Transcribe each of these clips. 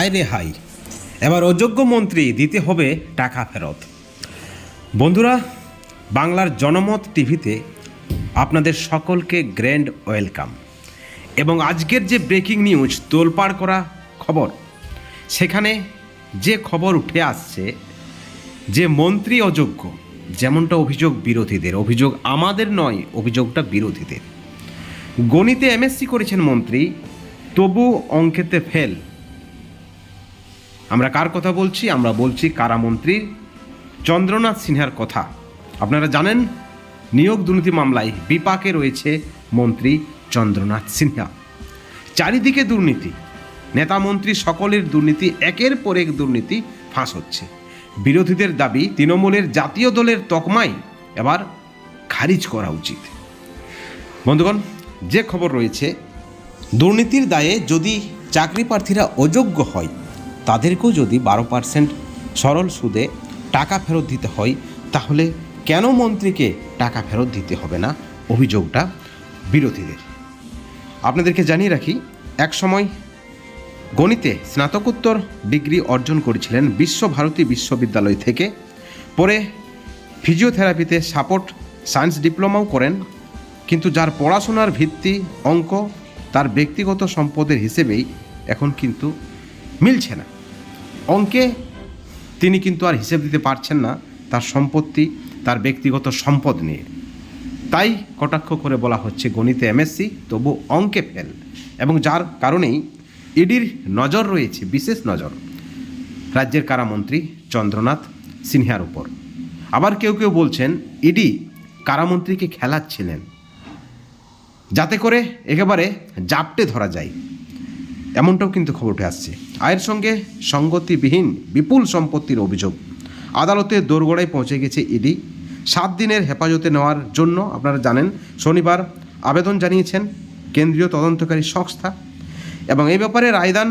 হায় রে হাই এবার অযোগ্য মন্ত্রী দিতে হবে টাকা ফেরত। বন্ধুরা, বাংলার জনমত টিভিতে আপনাদের সকলকে গ্র্যান্ড ওয়েলকাম। এবং আজকের যে ব্রেকিং নিউজ, তোলপাড় করা খবর, সেখানে যে খবর উঠে আসছে, যে মন্ত্রী অযোগ্য, যেমনটা অভিযোগ বিরোধীদের, অভিযোগ আমাদের নয়, অভিযোগটা বিরোধীদের। গণিতে এমএসসি করেছেন মন্ত্রী, তবু অঙ্কেতে ফেল আমরা কার কথা বলছি? আমরা বলছি কারামন্ত্রী চন্দ্রনাথ সিনহার কথা। আপনারা জানেন, নিয়োগ দুর্নীতি মামলায় বিপাকে রয়েছে মন্ত্রী চন্দ্রনাথ সিনহা। চারিদিকে দুর্নীতি, নেতা মন্ত্রী সকলের দুর্নীতি, একের পর এক দুর্নীতি ফাঁস হচ্ছে। বিরোধীদের দাবি, তৃণমূলের জাতীয় দলের তকমাই এবার খারিজ করা উচিত। বন্ধুগণ, যে খবর রয়েছে, দুর্নীতির দায়ে যদি চাকরি প্রার্থীরা অযোগ্য হয় তাদেরকেও যদি বারো পার্সেন্ট সরল সুদে টাকা ফেরত দিতে হয়, তাহলে কেন মন্ত্রীকে টাকা ফেরত দিতে হবে না? অভিযোগটা বিরোধীদের। আপনাদেরকে জানিয়ে রাখি, এক সময় গণিতে স্নাতকোত্তর ডিগ্রি অর্জন করেছিলেন বিশ্বভারতী বিশ্ববিদ্যালয় থেকে। পরে ফিজিওথেরাপিতে সাপোর্ট, সায়েন্স ডিপ্লোমাও করেন। কিন্তু যার পড়াশোনার ভিত্তি অঙ্ক, তার ব্যক্তিগত সম্পদের হিসেবেই এখন কিন্তু মিলছে না। অঙ্কে তিনি কিন্তু আর হিসেব দিতে পারছেন না, তার সম্পত্তি, তার ব্যক্তিগত সম্পদ নিয়ে। তাই কটাক্ষ করে বলা হচ্ছে, গণিতে এমএসসি তবু অঙ্কে ফেল। এবং যার কারণেই ইডির নজর রয়েছে, বিশেষ নজর। রাজ্যের কারামন্ত্রী চন্দ্রনাথ সিনহার উপর। আবার কেউ কেউ বলছেন ইডি কারামন্ত্রীকে খেলাচ্ছিলেন। যাতে করে একেবারে জাপটে ধরা যায়। এমনটাও কিন্তু খবর উঠে আসছে। আয়ের সঙ্গে সঙ্গতিবিহীন বিপুল সম্পত্তির অভিযোগ। আদালতে দোরগোড়ায় পৌঁছে গেছে ইডি। সাত দিনের হেফাজতে নেওয়ার জন্য আপনারা জানেন, শনিবার আবেদন জানিয়েছেন কেন্দ্রীয় তদন্তকারী সংস্থা এবং এই ব্যাপারে রায়দান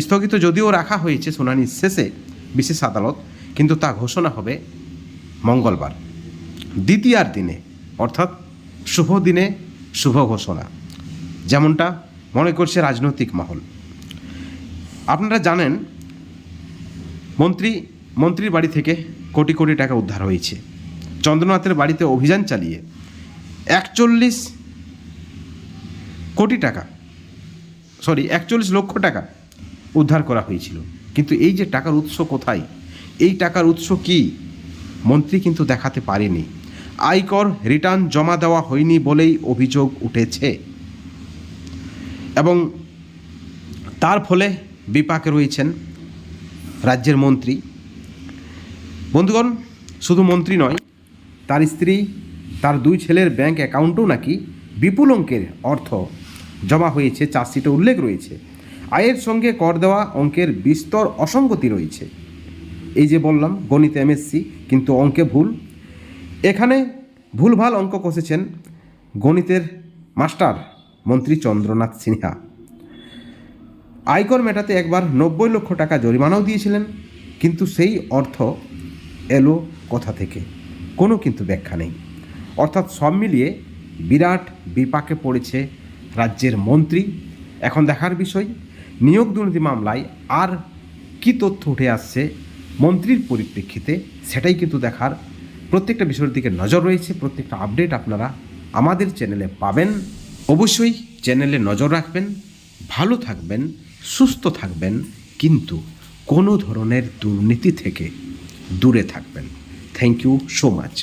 স্থগিত যদিও রাখা হয়েছে শুনানির শেষে বিশেষ আদালত, কিন্তু তা ঘোষণা হবে মঙ্গলবার। দ্বিতীয়ার দিনে, অর্থাৎ শুভ দিনে শুভ ঘোষণা। যেমনটা মনে করছে রাজনৈতিক মহল। আপনারা জানেন, মন্ত্রী, মন্ত্রীর বাড়ি থেকে কোটি কোটি টাকা উদ্ধার হয়েছে। চন্দ্রনাথের বাড়িতে অভিযান চালিয়ে একচল্লিশ কোটি টাকা, সরি, একচল্লিশ লক্ষ টাকা উদ্ধার করা হয়েছিল। কিন্তু এই যে টাকার উৎস কোথায়? এই টাকার উৎস কি? মন্ত্রী কিন্তু দেখাতে পারেনি। আয়কর রিটার্ন জমা দেওয়া হয়নি বলেই অভিযোগ উঠেছে। এবং তার ফলে বিপাকে রয়েছেন রাজ্যের মন্ত্রী। বন্ধুগণ, শুধু মন্ত্রী নয়, তার স্ত্রী, তার দুই ছেলের ব্যাংক অ্যাকাউন্টেও নাকি বিপুল অঙ্কের অর্থ জমা হয়েছে, চার্জশিটে উল্লেখ রয়েছে। আয়ের সঙ্গে কর দেওয়া অঙ্কের বিস্তর অসঙ্গতি রয়েছে। এই যে বললাম, গণিত এমএসসি কিন্তু অঙ্কে ভুল। এখানে ভুলভাল অঙ্ক কষেছেন গণিতের মাস্টার মন্ত্রী চন্দ্রনাথ সিনহা। আয়কর মেটাতে একবার নব্বই লক্ষ টাকা জরিমানাও দিয়েছিলেন, কিন্তু সেই অর্থ এলো কোথা থেকে? কোনো কিন্তু ব্যাখ্যা নেই। অর্থাৎ সব মিলিয়ে বিরাট বিপাকে পড়েছে রাজ্যের মন্ত্রী। এখন দেখার বিষয়, নিয়োগ দুর্নীতি মামলায় আর কি তথ্য উঠে আসছে মন্ত্রীর পরিপ্রেক্ষিতে, সেটাই কিন্তু দেখার প্রত্যেকটা বিষয়ের দিকে নজর রয়েছে। প্রত্যেকটা আপডেট আপনারা আমাদের চ্যানেলে পাবেন। অবশ্যই চ্যানেলে নজর রাখবেন, ভালো থাকবেন, সুস্থ থাকবেন, কিন্তু কোনো ধরনের দুর্নীতি থেকে দূরে থাকবেন। Thank you so much